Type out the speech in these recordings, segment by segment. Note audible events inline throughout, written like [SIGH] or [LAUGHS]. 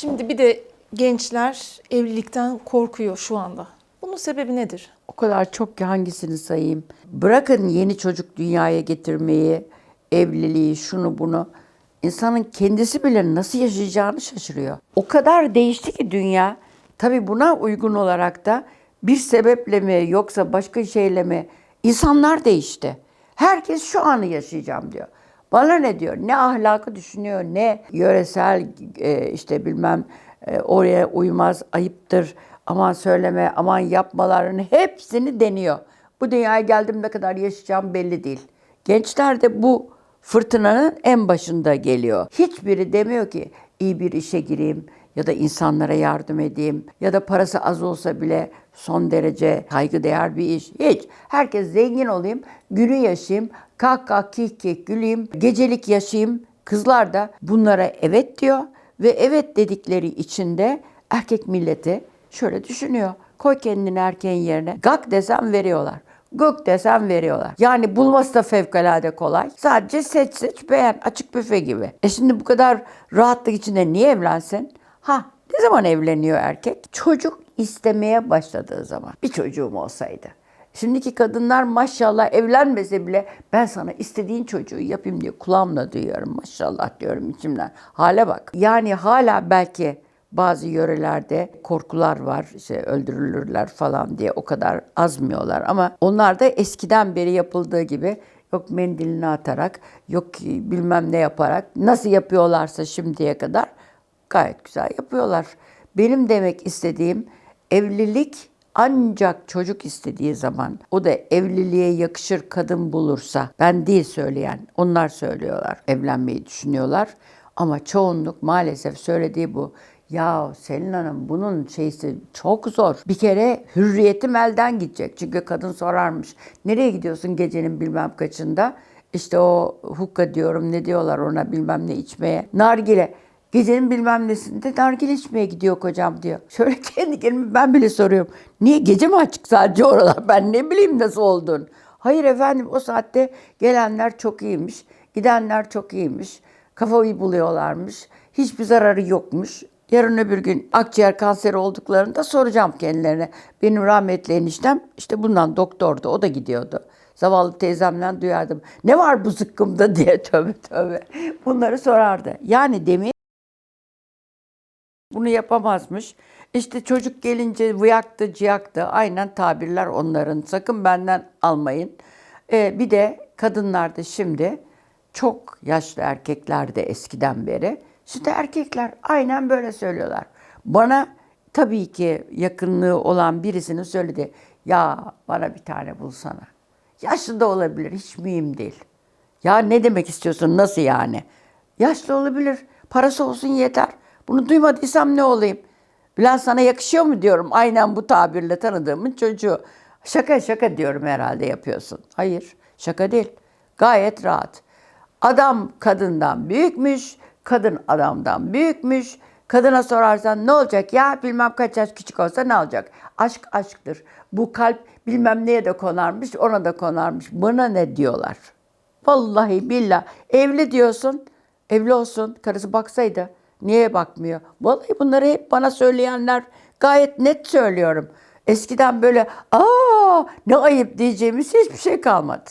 Şimdi bir de gençler evlilikten korkuyor şu anda. Bunun sebebi nedir? O kadar çok ki hangisini sayayım. Bırakın yeni çocuk dünyaya getirmeyi, evliliği, şunu bunu. İnsanın kendisi bile nasıl yaşayacağını şaşırıyor. O kadar değişti ki dünya. Tabii buna uygun olarak da bir sebeple mi yoksa başka şeyle mi insanlar değişti. Herkes şu anı yaşayacağım diyor. Bana ne diyor? Ne ahlakı düşünüyor, ne yöresel e, işte bilmem e, oraya uymaz, ayıptır, aman söyleme, aman yapmaların hepsini deniyor. Bu dünyaya geldim ne kadar yaşayacağım belli değil. Gençler de bu fırtınanın en başında geliyor. Hiçbiri demiyor ki iyi bir işe gireyim ya da insanlara yardım edeyim ya da parası az olsa bile son derece saygıdeğer bir iş. Hiç. Herkes zengin olayım, günü yaşayayım, kalk kalk kik kik güleyim, gecelik yaşayayım. Kızlar da bunlara evet diyor ve evet dedikleri içinde erkek milleti şöyle düşünüyor. Koy kendini erkeğin yerine. Gak desem veriyorlar. Gök desem veriyorlar. Yani bulması da fevkalade kolay. Sadece seç seç beğen. Açık büfe gibi. E şimdi bu kadar rahatlık içinde niye evlensin? Ha ne zaman evleniyor erkek? Çocuk istemeye başladığı zaman. Bir çocuğum olsaydı. Şimdiki kadınlar maşallah evlenmese bile ben sana istediğin çocuğu yapayım diye kulağımla duyuyorum maşallah diyorum içimden. Hale bak. Yani hala belki bazı yörelerde korkular var. işte öldürülürler falan diye o kadar azmıyorlar ama onlar da eskiden beri yapıldığı gibi yok mendilini atarak, yok bilmem ne yaparak nasıl yapıyorlarsa şimdiye kadar gayet güzel yapıyorlar. Benim demek istediğim evlilik ancak çocuk istediği zaman o da evliliğe yakışır kadın bulursa ben değil söyleyen onlar söylüyorlar evlenmeyi düşünüyorlar ama çoğunluk maalesef söylediği bu ya Selin Hanım bunun şeysi çok zor. Bir kere hürriyetim elden gidecek. Çünkü kadın sorarmış. Nereye gidiyorsun gecenin bilmem kaçında? İşte o hukka diyorum ne diyorlar ona bilmem ne içmeye. Nargile. Gecenin bilmem nesinde nargile içmeye gidiyor kocam diyor. Şöyle [LAUGHS] kendi kendime ben bile soruyorum. Niye gece mi açık sadece oralar? Ben ne bileyim nasıl olduğunu. Hayır efendim o saatte gelenler çok iyiymiş. Gidenler çok iyiymiş. Kafayı buluyorlarmış. Hiçbir zararı yokmuş. Yarın öbür gün akciğer kanseri olduklarında soracağım kendilerine. Benim rahmetli eniştem işte bundan doktordu. O da gidiyordu. Zavallı teyzemden duyardım. Ne var bu zıkkımda [LAUGHS] diye tövbe tövbe. Bunları sorardı. Yani demin bunu yapamazmış. İşte çocuk gelince vıyaktı, ciyaktı. Aynen tabirler onların. Sakın benden almayın. Ee, bir de kadınlarda şimdi çok yaşlı erkekler de eskiden beri. Şimdi erkekler aynen böyle söylüyorlar. Bana tabii ki yakınlığı olan birisinin söyledi. Ya bana bir tane bulsana. Yaşlı da olabilir, hiç mühim değil. Ya ne demek istiyorsun, nasıl yani? Yaşlı olabilir, parası olsun yeter. Bunu duymadıysam ne olayım? Bülent sana yakışıyor mu diyorum. Aynen bu tabirle tanıdığımın çocuğu. Şaka şaka diyorum herhalde yapıyorsun. Hayır, şaka değil. Gayet rahat. Adam kadından büyükmüş, kadın adamdan büyükmüş. Kadına sorarsan ne olacak ya bilmem kaç yaş küçük olsa ne olacak? Aşk aşktır. Bu kalp bilmem neye de konarmış, ona da konarmış. Buna ne diyorlar? Vallahi billah. Evli diyorsun. Evli olsun. Karısı baksaydı. Niye bakmıyor? Vallahi bunları hep bana söyleyenler gayet net söylüyorum. Eskiden böyle aa ne ayıp diyeceğimiz hiçbir şey kalmadı.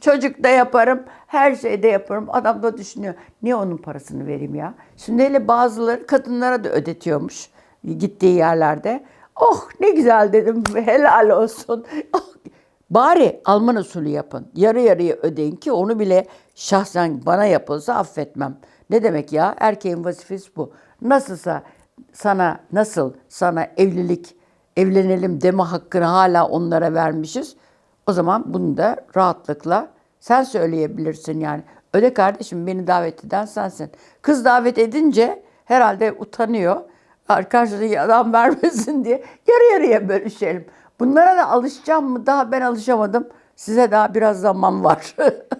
Çocuk da yaparım, her şeyde yaparım. Adam da düşünüyor. Niye onun parasını vereyim ya? Şimdi hele bazıları kadınlara da ödetiyormuş gittiği yerlerde. Oh ne güzel dedim. Helal olsun. Oh, [LAUGHS] Bari Alman usulü yapın. Yarı yarıya ödeyin ki onu bile şahsen bana yapılsa affetmem. Ne demek ya? Erkeğin vazifesi bu. Nasılsa sana nasıl sana evlilik evlenelim deme hakkını hala onlara vermişiz. O zaman bunu da rahatlıkla sen söyleyebilirsin yani. Öyle kardeşim beni davet eden sensin. Kız davet edince herhalde utanıyor. Karşıdaki adam [LAUGHS] vermesin diye yarı yarıya bölüşelim. Bunlara da alışacağım mı? Daha ben alışamadım. Size daha biraz zaman var. [LAUGHS]